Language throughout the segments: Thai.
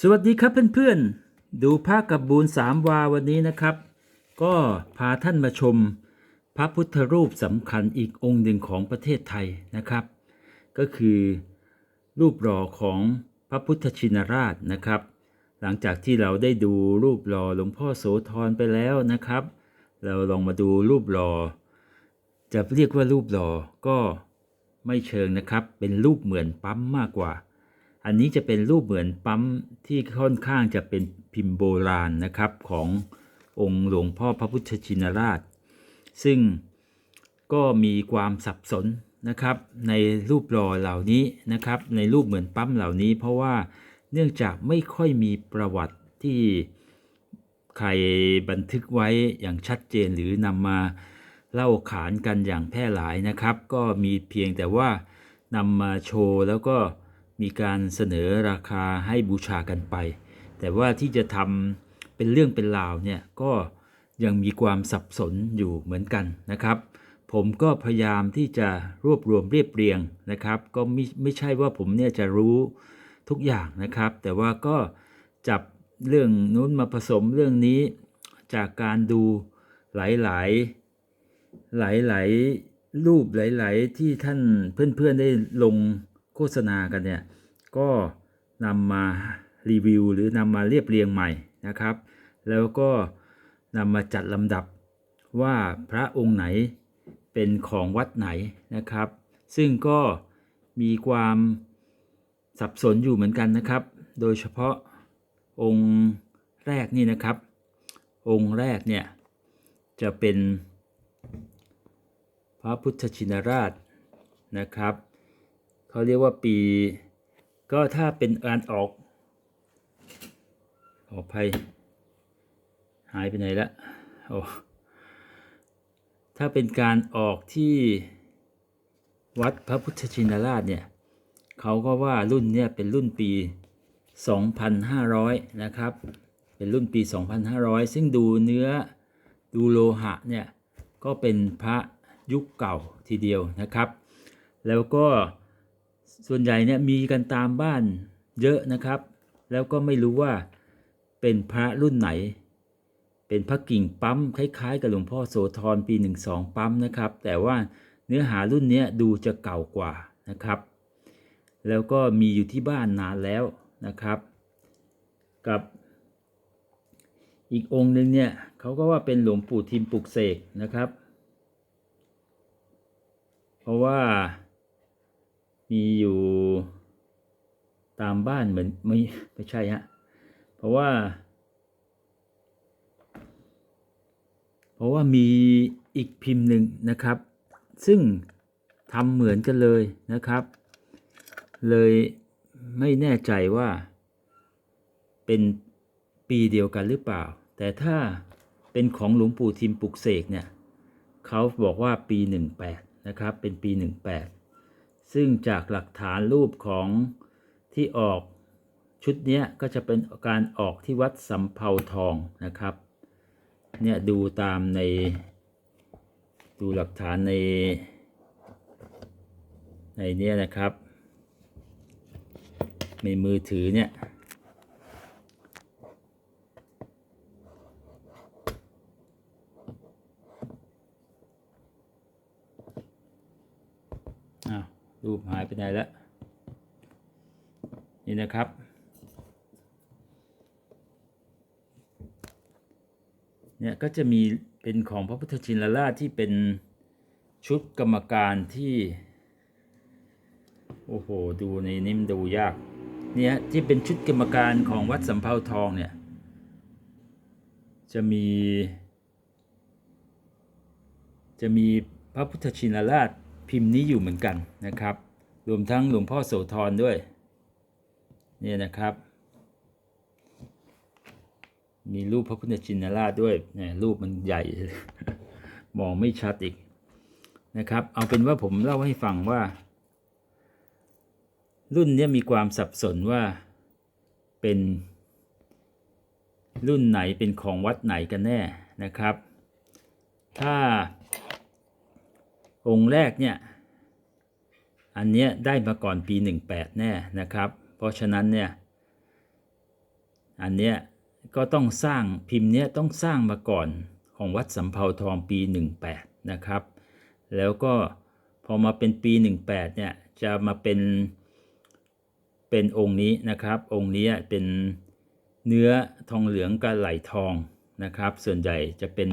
สวัสดีครับเพื่อนๆ ดูภาคกับบูนสามวาวันนี้นะครับ ก็พาท่านมาชม พระพุทธรูปสำคัญอีกองค์หนึ่งของประเทศไทยนะครับ ก็คือรูปหล่อของพระพุทธชินราชนะครับ หลังจากที่เราได้ดูรูปหล่อหลวงพ่อโสธรไปแล้วนะครับ เราลองมาดูรูปหล่อจะเรียกว่ารูปหล่อก็ไม่เชิงนะครับ เป็นรูปเหมือนปั๊มมากกว่า อันนี้จะเป็นรูปเหมือนปั๊มที่ค่อนข้างจะเป็นพิมพ์โบราณนะครับขององค์หลวงพ่อพระพุทธชินราช ซึ่งก็มีความสับสนนะครับในรูปหล่อเหล่านี้นะครับ ในรูปเหมือนปั๊มเหล่านี้ เพราะว่าเนื่องจากไม่ค่อยมีประวัติที่ใครบันทึกไว้อย่างชัดเจนหรือนำมาเล่าขานกันอย่างแพร่หลายนะครับ ก็มีเพียงแต่ว่านำมาโชว์แล้วก็ มีการเสนอราคาให้บูชากันไป แต่ว่าที่จะทำเป็นเรื่องเป็นราวเนี่ยก็ยังมีความสับสนอยู่เหมือนกันนะครับ ผมก็พยายามที่จะรวบรวมเรียบเรียงนะครับ ก็ไม่ไม่ใช่ว่าผมเนี่ยจะรู้ทุกอย่างนะครับ แต่ว่าก็จับเรื่องนู้นมาผสมเรื่องนี้จากการดูหลายๆหลายๆรูปหลาย ๆ ที่ท่านเพื่อน ๆ ได้ลง โฆษณากันเนี่ยก็นำมารีวิวหรือนำมาเรียบเรียงใหม่นะครับ แล้วก็นำมาจัดลำดับว่าพระองค์ไหนเป็นของวัดไหนนะครับ ซึ่งก็มีความสับสนอยู่เหมือนกันนะครับ โดยเฉพาะองค์แรกนี่นะครับ องค์แรกเนี่ยจะเป็นพระพุทธชินราชนะครับ เขาเรียกว่าปี ก็ถ้าเป็นการออกขออภัยหายไปไหนละโอ้ถ้าเป็นการออกที่วัดพระพุทธชินราชเนี่ย เขาก็ว่ารุ่นเนี่ยเป็นรุ่นปี 2,500 นะครับ เป็นรุ่นปี 2,500 ซึ่งดูเนื้อดูโลหะเนี่ย ก็เป็นพระยุคเก่าทีเดียวนะครับ แล้วก็ ส่วนใหญ่เนี่ยมีกันตามบ้านเยอะนะครับ แล้วก็ไม่รู้ว่าเป็นพระรุ่นไหน เป็นพระกิ่งปั๊มคล้ายๆ กับหลวงพ่อโสธรปี 12 ปั๊มนะครับ แต่ว่าเนื้อหารุ่นเนี้ยดูจะเก่ากว่านะครับ แล้วก็มีอยู่ที่บ้านนานแล้วนะครับ กับอีกองค์หนึ่งเนี่ยเขาก็ว่าเป็นหลวงปู่ทิมปลุกเสกนะครับ เพราะว่า มีอยู่ตามบ้านเหมือนไม่ไม่ใช่ฮะเพราะว่า เพราะว่ามีอีกพิมพ์หนึ่งนะครับ ซึ่งทำเหมือนกันเลยนะครับ เลยไม่แน่ใจว่า เป็นปีเดียวกันหรือเปล่า แต่ถ้าเป็นของหลวงปู่ทิมปุกเสกเนี่ยเขาบอกว่าปี 18 นะครับ เป็นปี 18 ซึ่งจากหลักฐานรูปของที่ออกชุดเนี้ยก็จะเป็นการออกที่วัดสำเภาทองนะครับ เนี่ยดูตามในดูหลักฐานในในเนี้ยนะครับ ในมือถือเนี่ย อ้าวรูปหาย ไปไหนแล้วนี่นะครับ เนี่ยก็จะมีเป็นของพระพุทธชินราชที่เป็นชุดกรรมการที่ โอ้โห ดูในนี้มันดูยาก เนี่ยที่เป็นชุดกรรมการของวัดสำเภาทองเนี่ย จะมี จะมีพระพุทธชินราชพิมพ์นี้อยู่เหมือนกันนะครับ รวมทั้งหลวงพ่อโสธรด้วย เนี่ยนะครับ มีรูปพระพุทธชินราชด้วยเนี่ยรูปมันใหญ่ มองไม่ชัดอีกนะครับ เอาเป็นว่าผมเล่าให้ฟังว่า รุ่นนี้มีความสับสนว่าเป็นรุ่นไหนเป็นของวัดไหนกันแน่นะครับ ถ้าองค์แรกเนี่ย อันเนี้ยได้มาก่อนปี 18 แน่นะครับ เพราะฉะนั้นเนี่ยอันเนี้ยก็ต้องสร้างพิมพ์เนี้ยต้องสร้างมาก่อนของวัดสำเภาทองปี 18 นะครับ แล้วก็พอมาเป็นปี 18 เนี่ยจะมาเป็นเป็นองค์นี้นะครับ องค์นี้เป็นเนื้อทองเหลืองกระไหลทองนะครับ ส่วนใหญ่จะเป็น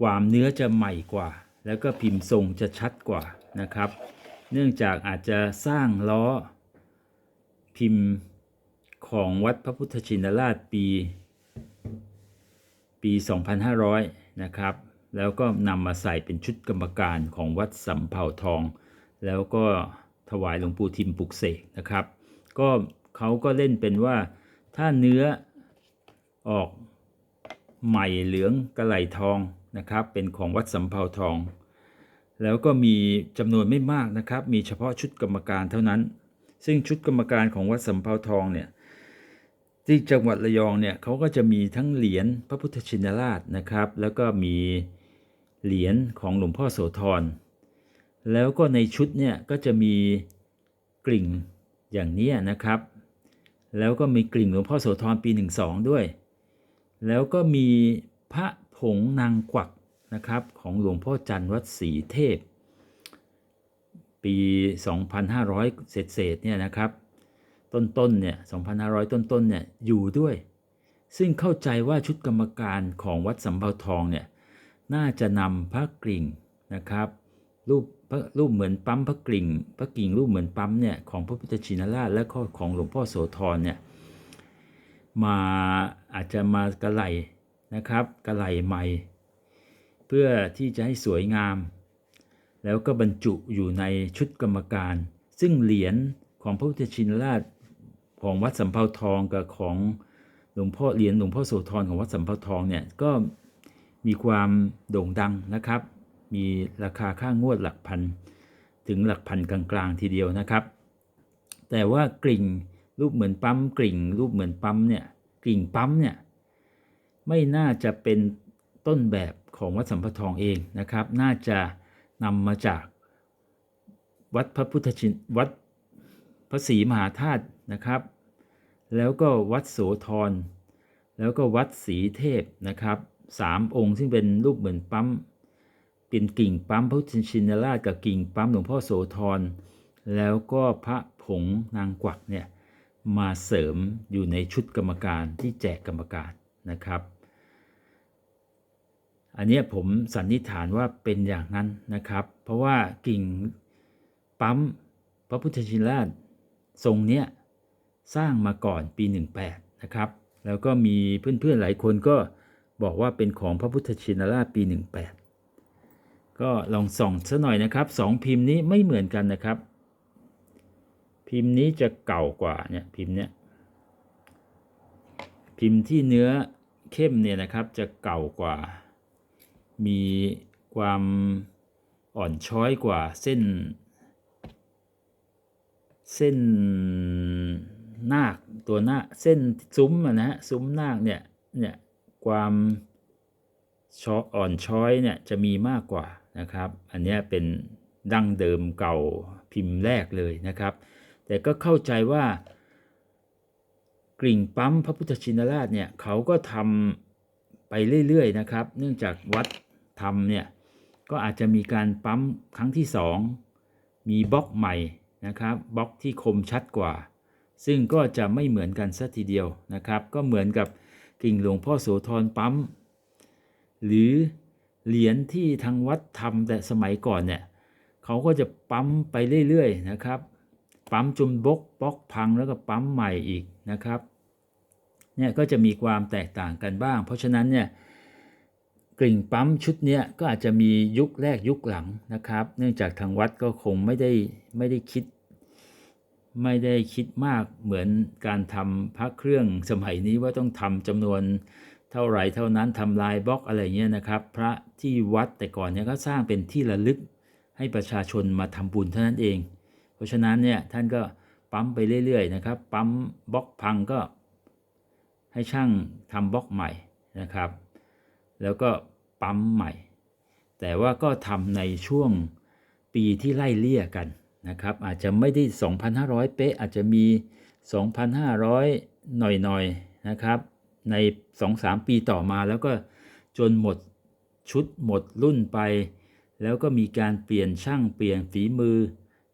ความเนื้อจะใหม่กว่า แล้วก็พิมพ์ทรงจะชัดกว่านะครับ เนื่องจากอาจจะสร้างล้อ พิมพ์ของวัดพระพุทธชินราชปี ปี 2500 นะครับ แล้วก็นำมาใส่เป็นชุดกรรมการของวัดสำเภาทอง แล้วก็ถวายหลวงปู่ทิมปลุกเสกนะครับ ก็เขาก็เล่นเป็นว่าถ้าเนื้อออกใหม่เหลืองกระไหลทองนะครับ เป็นของวัดสำเภาทอง แล้วก็มีจำนวนไม่มากนะครับ มีเฉพาะชุดกรรมการเท่านั้น ซึ่งชุดกรรมการของวัดสำเภาทองเนี่ยที่จังหวัดระยองเนี่ยเขาก็จะมีทั้งเหรียญพระพุทธชินราชนะครับ แล้วก็มีเหรียญของหลวงพ่อโสธรแล้วก็ในชุดเนี่ยก็จะมีกลิ่งอย่างนี้นะครับ แล้วก็มีกลิ่งหลวงพ่อโสธรปี 12 ด้วย แล้วก็มีพระผงนางกวัก นะครับของหลวงพ่อจันทร์วัดศรีเทพ ปี 2,500 เศษเศษเนี่ยนะครับ ต้นๆเนี่ย2,500 ต้นๆเนี่ยอยู่ด้วย ซึ่งเข้าใจว่าชุดกรรมการของวัดสำเภาทองเนี่ยน่าจะนำพระกริ่งนะครับรูปพระรูปเหมือนปั๊มพระกริ่ง พระกิ่งรูปเหมือนปั๊มเนี่ยของพระพุทธชินราชและก็ของหลวงพ่อโสธรเนี่ยมาอาจจะมากระไหลนะครับกระไหลใหม่ เพื่อที่จะให้สวยงาม แล้วก็บรรจุอยู่ในชุดกรรมการ ซึ่งเหรียญของพระพุทธชินราชของวัดสำเภาทองกับของหลวงพ่อเหรียญหลวงพ่อโสธรของวัดสำเภาทองเนี่ยก็มีความโด่งดังนะครับ มีราคาค่างวดหลักพันถึงหลักพันกลางๆทีเดียวนะครับ แต่ว่ากริ่งรูปเหมือนปั๊มกริ่ง รูปเหมือนปั๊มเนี่ยกริ่งปั๊มเนี่ยไม่น่าจะเป็น ต้นแบบของวัดสัมปทองเองนะครับ น่าจะนำมาจากวัดพระพุทธชินวัดพระศรีมหาธาตุนะครับ แล้วก็วัดโสธรแล้วก็วัดศรีเทพนะครับสามองค์ซึ่งเป็นรูปเหมือนปั๊มเป็นกิ่งปั๊มพระพุทธชินราชกับกิ่งปั๊มหลวงพ่อโสธรแล้วก็พระผงนางกวักเนี่ยมาเสริมอยู่ในชุดกรรมการที่แจกกรรมการนะครับ อันนี้ผมสันนิษฐานว่าเป็นอย่างนั้นนะครับ เพราะว่ากิ่งปั๊มพระพุทธชินราชทรงเนี้ยสร้างมาก่อนปี 18 นะครับ แล้วก็มีเพื่อนๆหลายคนก็บอกว่าเป็นของพระพุทธชินราชปี 18 ก็ลองส่องซะหน่อยนะครับสองพิมพ์นี้ไม่เหมือนกันนะครับ พิมพ์นี้จะเก่ากว่าเนี่ยพิมพ์เนี้ยพิมพ์ที่เนื้อเข้มเนี่ยนะครับจะเก่ากว่า มีความอ่อนช้อยกว่าเส้น เส้นนาคตัวหน้าเส้นซุ้มนะฮะซุ้มนาคเนี่ยเนี่ยความช้ออ่อนช้อยเนี่ยจะมีมากกว่านะครับ อันนี้เป็นดั้งเดิมเก่าพิมพ์แรกเลยนะครับ แต่ก็เข้าใจว่ากริ่งปั๊มพระพุทธชินราชเนี่ยเขาก็ทำไปเรื่อยๆนะครับ เนื่องจากวัด ทำเนี่ยก็อาจจะมีการปั๊มครั้งที่สองมีบล็อกใหม่นะครับบล็อกที่คมชัดกว่า ซึ่งก็จะไม่เหมือนกันสัทีเดียวนะครับ ก็เหมือนกับกิ่งหลวงพ่อโสธรปั๊ม หรือเหรียญที่ทางวัดทำแต่สมัยก่อนเนี่ยเขาก็จะปั๊มไปเรื่อยๆนะครับ ปั๊มจนบกบล็อกพังแล้วก็ปั๊มใหม่อีกนะครับเนี่ยก็จะมีความแตกต่างกันบ้าง เพราะฉะนั้นเนี่ย กริ่งปั๊มชุดนี้ก็อาจจะมียุคแรกยุคหลังนะครับ เนื่องจากทางวัดก็คงไม่ได้ไม่ได้คิด ไม่ได้คิดมากเหมือนการทำพระเครื่องสมัยนี้ว่าต้องทำจำนวนเท่าไหร่เท่านั้นทำลายบล็อกอะไรเงี้ยนะครับ พระที่วัดแต่ก่อนเนี่ยก็สร้างเป็นที่ระลึกให้ประชาชนมาทำบุญเท่านั้นเอง เพราะฉะนั้นเนี่ยท่านก็ปั๊มไปเรื่อยๆนะครับปั๊มบล็อกพังก็ให้ช่างทำบล็อกใหม่นะครับ แล้วก็ปั๊มใหม่ แต่ว่าก็ทำในช่วงปีที่ไล่เลี่ยกันนะครับ อาจจะไม่ได้ 2,500 เป๊ะอาจจะมี 2,500 หน่อยๆนะครับใน 2-3 ปีต่อมาแล้วก็จนหมดชุดหมดรุ่นไป แล้วก็มีการเปลี่ยนช่างเปลี่ยนฝีมือ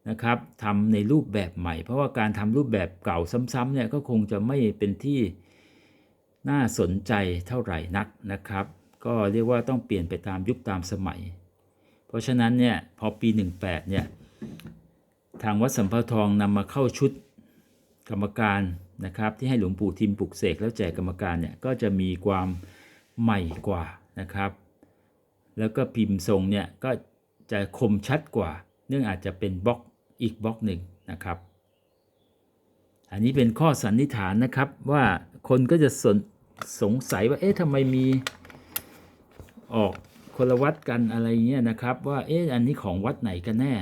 นะครับทำในรูปแบบใหม่ เพราะว่าการทำรูปแบบเก่าซ้ำๆเนี่ยก็คงจะไม่เป็นที่น่าสนใจเท่าไหร่นักนะครับ ก็เรียกว่าต้องเปลี่ยนไปตามยุคตามสมัย เพราะฉะนั้นเนี่ยพอปี 18เนี่ยทางวัดสัมภาทองนำมาเข้าชุดกรรมการนะครับที่ให้หลวงปู่ทิมปลุกเสกแล้วแจกกรรมการเนี่ยก็จะมีความใหม่กว่านะครับ แล้วก็พิมพ์ทรงเนี่ยก็จะคมชัดกว่า เนื่องอาจจะเป็นบล็อกอีกบล็อกหนึ่งนะครับ อันนี้เป็นข้อสันนิษฐานนะครับว่าคนก็จะสนสงสัยว่าเอ๊ะทำไมมี ออกคนละวัดกันอะไรเงี้ยนะครับ ว่าเอ๊ะอันนี้ของวัดไหนกันแน่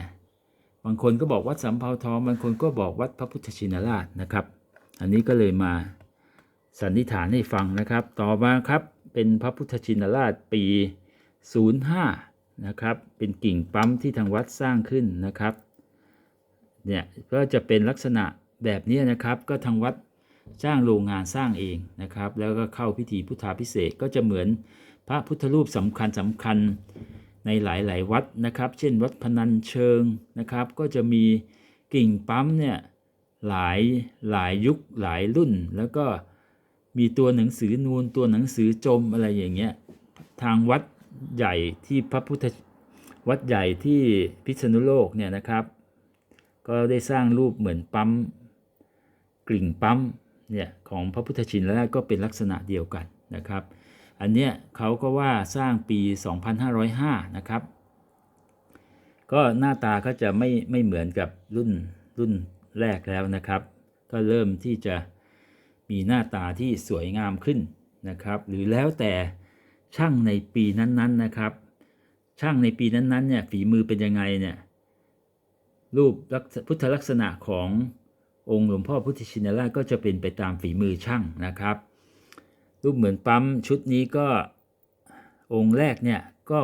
บางคนก็บอกวัดสำเภาทองบางคนก็บอกวัดพระพุทธชินราชนะครับ อันนี้ก็เลยมาสันนิษฐานให้ฟังนะครับ ต่อมาครับเป็นพระพุทธชินราชปี 05 นะครับ เป็นกิ่งปั๊มที่ทางวัดสร้างขึ้นนะครับเนี่ยก็จะเป็นลักษณะแบบนี้นะครับ ก็ทางวัดจ้างโรงงานสร้างเองนะครับ แล้วก็เข้าพิธีพุทธาพิเศษก็จะเหมือน พระพุทธรูปสำคัญสำคัญในหลายๆ วัดนะครับ เช่นวัดพนัญเชิงนะครับ ก็จะมีกิ่งปั๊มเนี่ยหลายหลายยุคหลายรุ่น แล้วก็มีตัวหนังสือนูนตัวหนังสือจมอะไรอย่างเงี้ยทางวัดใหญ่ที่พระพุทธวัดใหญ่ที่พิษณุโลกเนี่ยนะครับ ก็ได้สร้างรูปเหมือนปั๊มกลิ่งปั๊มเนี่ยของพระพุทธชินราชก็เป็นลักษณะเดียวกันนะครับ อันเนี้ยเขาก็ว่าสร้างปี 2505 นะครับ ก็หน้าตาก็จะไม่ไม่เหมือนกับรุ่นรุ่นแรกแล้วนะครับ ก็เริ่มที่จะมีหน้าตาที่สวยงามขึ้นนะครับ หรือแล้วแต่ช่างในปีนั้นๆนะครับ ช่างในปีนั้นๆเนี่ยฝีมือเป็นยังไงเนี่ยรูปพุทธลักษณะขององค์หลวงพ่อพุทธชินราชก็จะเป็นไปตามฝีมือช่างนะครับ รูปเหมือนปั๊มชุดนี้ก็องค์แรกเนี่ยก็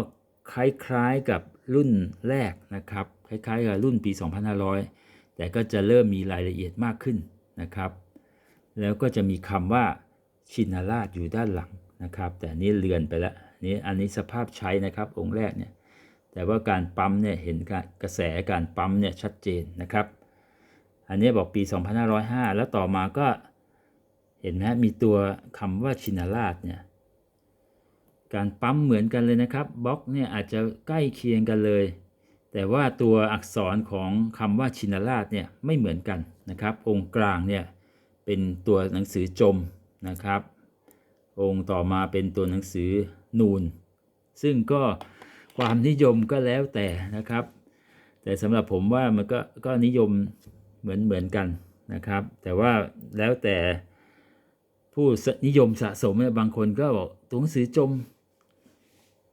คล้ายๆกับรุ่นแรกนะครับคล้ายๆกับรุ่นปี 2500 แต่ก็จะเริ่มมีรายละเอียดมากขึ้นนะครับ แล้วก็จะมีคำว่าชินราชอยู่ด้านหลังนะครับ แต่นี้เลือนไปแล้วนี่อันนี้สภาพใช้นะครับองค์แรกเนี่ยแต่ว่าการปั๊มเนี่ยเห็นกระแสการปั๊มเนี่ยชัดเจนนะครับ อันนี้บอกปี 2505 แล้วต่อมาก็ ห็นนะมีตัวคำว่าชินราชเนี่ยการปั๊มเหมือนกันเลยนะครับบล็อกเนี่ยอาจจะใกล้เคียงกันเลย แต่ว่าตัวอักษรของคำว่าชินราชเนี่ยไม่เหมือนกันนะครับ องค์กลางเนี่ยเป็นตัวหนังสือจมนะครับ องค์ต่อมาเป็นตัวหนังสือนูน ซึ่งก็ความนิยมก็แล้วแต่นะครับ แต่สำหรับผมว่ามันก็ก็นิยมเหมือนเหมือนกันนะครับ แต่ว่าแล้วแต่ ผู้นิยมสะสมเนี่ยบางคนก็บอกตัวหนังสือจม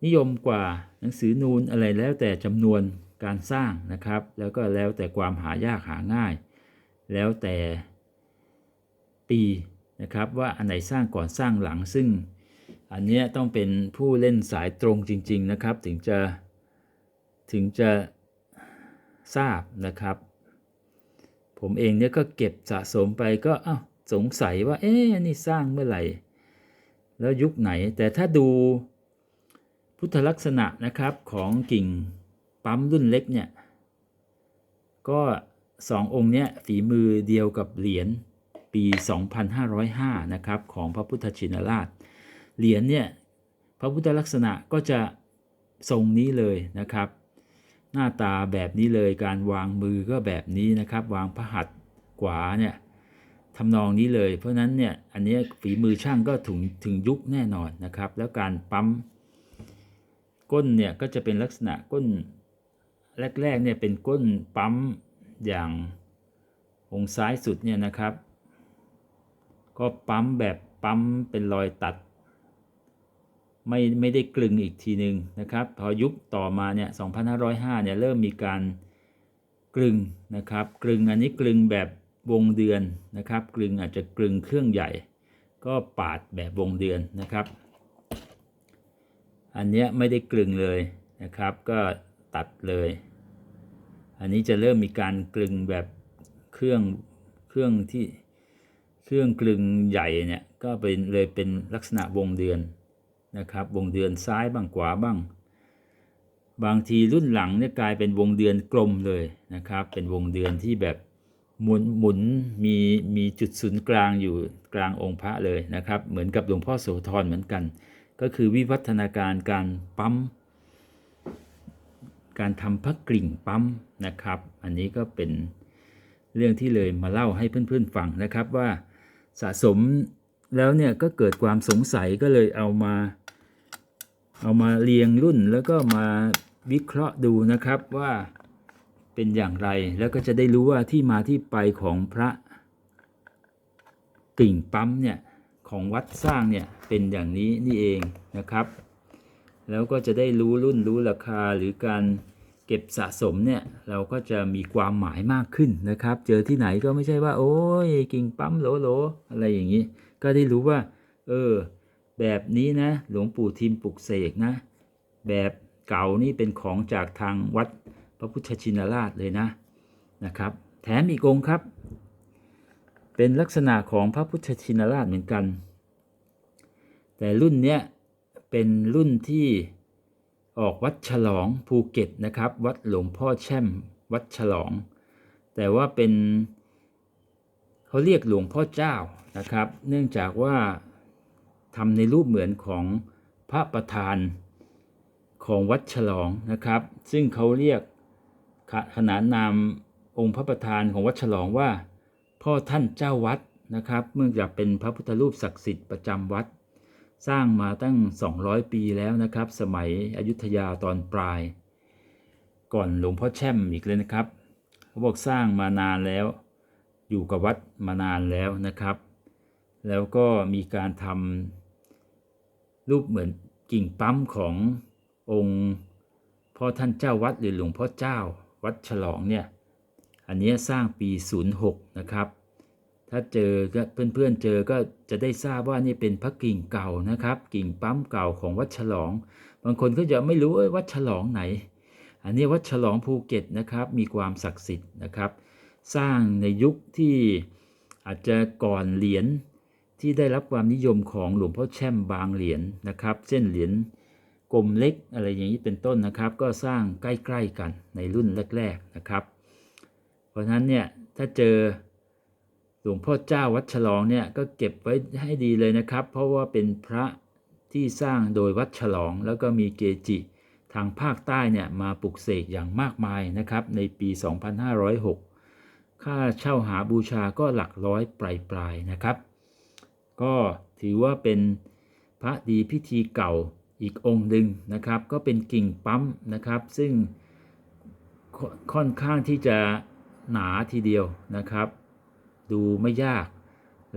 นิยมกว่าหนังสือนูนอะไรแล้วแต่จำนวนการสร้างนะครับ แล้วก็แล้วแต่ความหายากหาง่าย แล้วแต่ปีนะครับว่าอันไหนสร้างก่อนสร้างหลังซึ่ง อันเนี้ยต้องเป็นผู้เล่นสายตรงจริง ๆนะครับ ถึงจะถึงจะทราบนะครับ ผมเองเนี่ยก็เก็บสะสมไปก็อ้าว สงสัยว่า เอ๊ะนี่สร้างเมื่อไหร่ แล้วยุคไหน แต่ถ้าดูพุทธลักษณะนะครับของกิ่งปั๊มรุ่นเล็กเนี่ย ก็สององค์เนี้ยฝีมือเดียวกับเหรียญปี 2505 นะครับ ของพระพุทธชินราช เหรียญเนี่ย พระพุทธลักษณะก็จะทรงนี้เลยนะครับ หน้าตาแบบนี้เลยการวางมือก็แบบนี้นะครับ วางพระหัตถ์ขวาเนี่ย ทำนองนี้เลย เพราะฉะนั้นเนี่ยอันนี้ฝีมือช่างก็ถึงถึงยุคแน่นอนนะครับ แล้วการปั๊มก้นเนี่ยก็จะเป็นลักษณะก้นแรกๆเนี่ยเป็นก้นปั๊มอย่างองซ้ายสุดเนี่ยนะครับ ก็ปั๊มแบบปั๊มเป็นรอยตัด ไม่ไม่ได้กลึงอีกทีหนึ่งนะครับ พอยุคต่อมาเนี่ย 2505 เนี่ยเริ่มมีการกลึงนะครับ กลึงอันนี้กลึงแบบ วงเดือนนะครับ กลึงอาจจะกลึงเครื่องใหญ่ ก็ปาดแบบวงเดือนนะครับ อันเนี้ยไม่ได้กลึงเลยนะครับ ก็ตัดเลย อันนี้จะเริ่มมีการกลึงแบบเครื่องเครื่องที่เครื่องกลึงใหญ่เนี่ยก็เป็นเลยเป็นลักษณะวงเดือนนะครับ วงเดือนซ้ายบ้างขวาบ้าง บางทีรุ่นหลังเนี่ยกลายเป็นวงเดือนกลมเลยนะครับ เป็นวงเดือนที่แบบ หมุนหมุนมีมีจุดศูนย์กลางอยู่กลางองค์พระเลยนะครับ เหมือนกับหลวงพ่อโสธรเหมือนกัน ก็คือวิวัฒนาการการปั๊ม การทำพระกลิ่งปั๊มนะครับ อันนี้ก็เป็นเรื่องที่เลยมาเล่าให้เพื่อนๆฟังนะครับว่าสะสมแล้วเนี่ยก็เกิดความสงสัยก็เลยเอามา เอามาเรียงรุ่นแล้วก็มาวิเคราะห์ดูนะครับว่า เป็นอย่างไร แล้วก็จะได้รู้ว่าที่มาที่ไปของพระกิ่งปั๊มเนี่ยของวัดสร้างเนี่ยเป็นอย่างนี้นี่เองนะครับ แล้วก็จะได้รู้รุ่นรู้ราคาหรือการเก็บสะสมเนี่ยเราก็จะมีความหมายมากขึ้นนะครับ เจอที่ไหนก็ไม่ใช่ว่า โอ้ยกิ่งปั๊มโหลโหลอะไรอย่างนี้ ก็ได้รู้ว่า เออ แบบนี้นะ หลวงปู่ทิมปลุกเสกนะ แบบเก่านี่เป็นของจากทางวัด ระพุทธชินราชเลยนะนะครับ แถมอีกองค์ครับ เป็นลักษณะของพระพุทธชินราชเหมือนกัน แต่รุ่นเนี้ยเป็นรุ่นที่ออกวัดฉลองภูเก็ตนะครับ วัดหลวงพ่อแช่มวัดฉลอง แต่ว่าเป็นเขาเรียกหลวงพ่อเจ้านะครับ เนื่องจากว่าทำในรูปเหมือนของพระประธานของวัดฉลองนะครับ ซึ่งเขาเรียก ขนานนามองค์พระประธานของวัดฉลองว่า พ่อท่านเจ้าวัดนะครับเมื่อจากเป็นพระพุทธรูปศักดิ์สิทธิ์ประจำวัด สร้างมาตั้ง 200 ปีแล้วนะครับ สมัยอยุธยาตอนปลาย ก่อนหลวงพ่อแช่มอีกเลยนะครับเขาบอกสร้างมานานแล้ว อยู่กับวัดมานานแล้วนะครับ แล้วก็มีการทำรูปเหมือนกิ่งปั๊มขององค์พ่อท่านเจ้าวัดหรือหลวงพ่อเจ้า วัดฉลองเนี่ย อันนี้สร้างปี 06 นะครับ ถ้าเจอก็เพื่อนๆเจอก็จะได้ทราบว่านี่เป็นพระกิ่งเก่านะครับ กิ่งปั๊มเก่าของวัดฉลอง บางคนก็จะไม่รู้วัดฉลองไหน อันนี้วัดฉลองภูเก็ตนะครับ มีความศักดิ์สิทธิ์นะครับ สร้างในยุคที่อาจจะก่อนเหรียญที่ได้รับความนิยมของหลวงพ่อแช่มบางเหรียญนะครับ เส้นเหรียญ กลมเล็กอะไรอย่างนี้เป็นต้นนะครับ ก็สร้างใกล้ๆกันในรุ่นแรกๆนะครับ เพราะฉะนั้นเนี่ยถ้าเจอหลวงพ่อเจ้าวัดฉลองเนี่ยก็เก็บไว้ให้ดีเลยนะครับ เพราะว่าเป็นพระที่สร้างโดยวัดฉลอง แล้วก็มีเกจิทางภาคใต้เนี่ยมาปลุกเสกอย่างมากมายนะครับในปี 2506 ค่าเช่าหาบูชาก็หลักร้อยปลายๆนะครับ ก็ถือว่าเป็นพระดีพิธีเก่า อีกองค์หนึ่งนะครับ ก็เป็นกิ่งปั๊มนะครับ ซึ่งค่อนข้างที่จะหนาทีเดียวนะครับ ดูไม่ยาก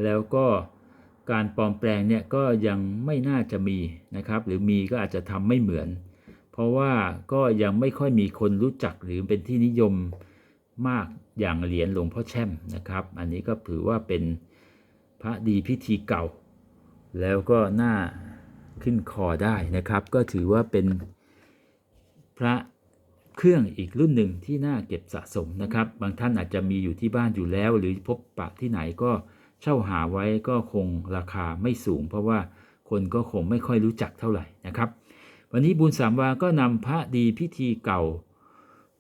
แล้วก็การปลอมแปลงเนี่ยก็ยังไม่น่าจะมีนะครับ หรือมีก็อาจจะทำไม่เหมือน เพราะว่าก็ยังไม่ค่อยมีคนรู้จักหรือเป็นที่นิยมมากอย่างเหรียญหลวงพ่อแช่มนะครับ อันนี้ก็ถือว่าเป็นพระดีพิธีเก่า แล้วก็น่า ขึ้นคอได้นะครับ ก็ถือว่าเป็นพระเครื่องอีกรุ่นหนึ่งที่น่าเก็บสะสมนะครับ บางท่านอาจจะมีอยู่ที่บ้านอยู่แล้ว หรือพบปะที่ไหนก็เช่าหาไว้ก็คงราคาไม่สูง เพราะว่าคนก็คงไม่ค่อยรู้จักเท่าไหร่นะครับ วันนี้บุญสามวาก็นำพระดีพิธีเก่า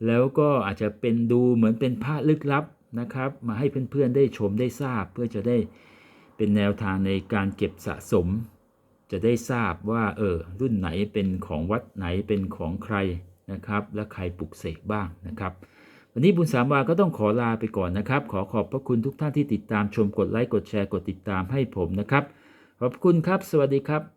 แล้วก็อาจจะเป็นดูเหมือนเป็นพระลึกลับนะครับ มาให้เพื่อนๆได้ชมได้ทราบ เพื่อจะได้เป็นแนวทางในการเก็บสะสม จะได้ทราบว่าเออรุ่นไหนเป็นของวัดไหนเป็นของใครนะครับ และใครปลุกเสกบ้างนะครับ วันนี้บุญสามวาก็ต้องขอลาไปก่อนนะครับ ขอขอบพระคุณทุกท่านที่ติดตามชมกดไลค์กดแชร์กดติดตามให้ผมนะครับ ขอบคุณครับ สวัสดีครับ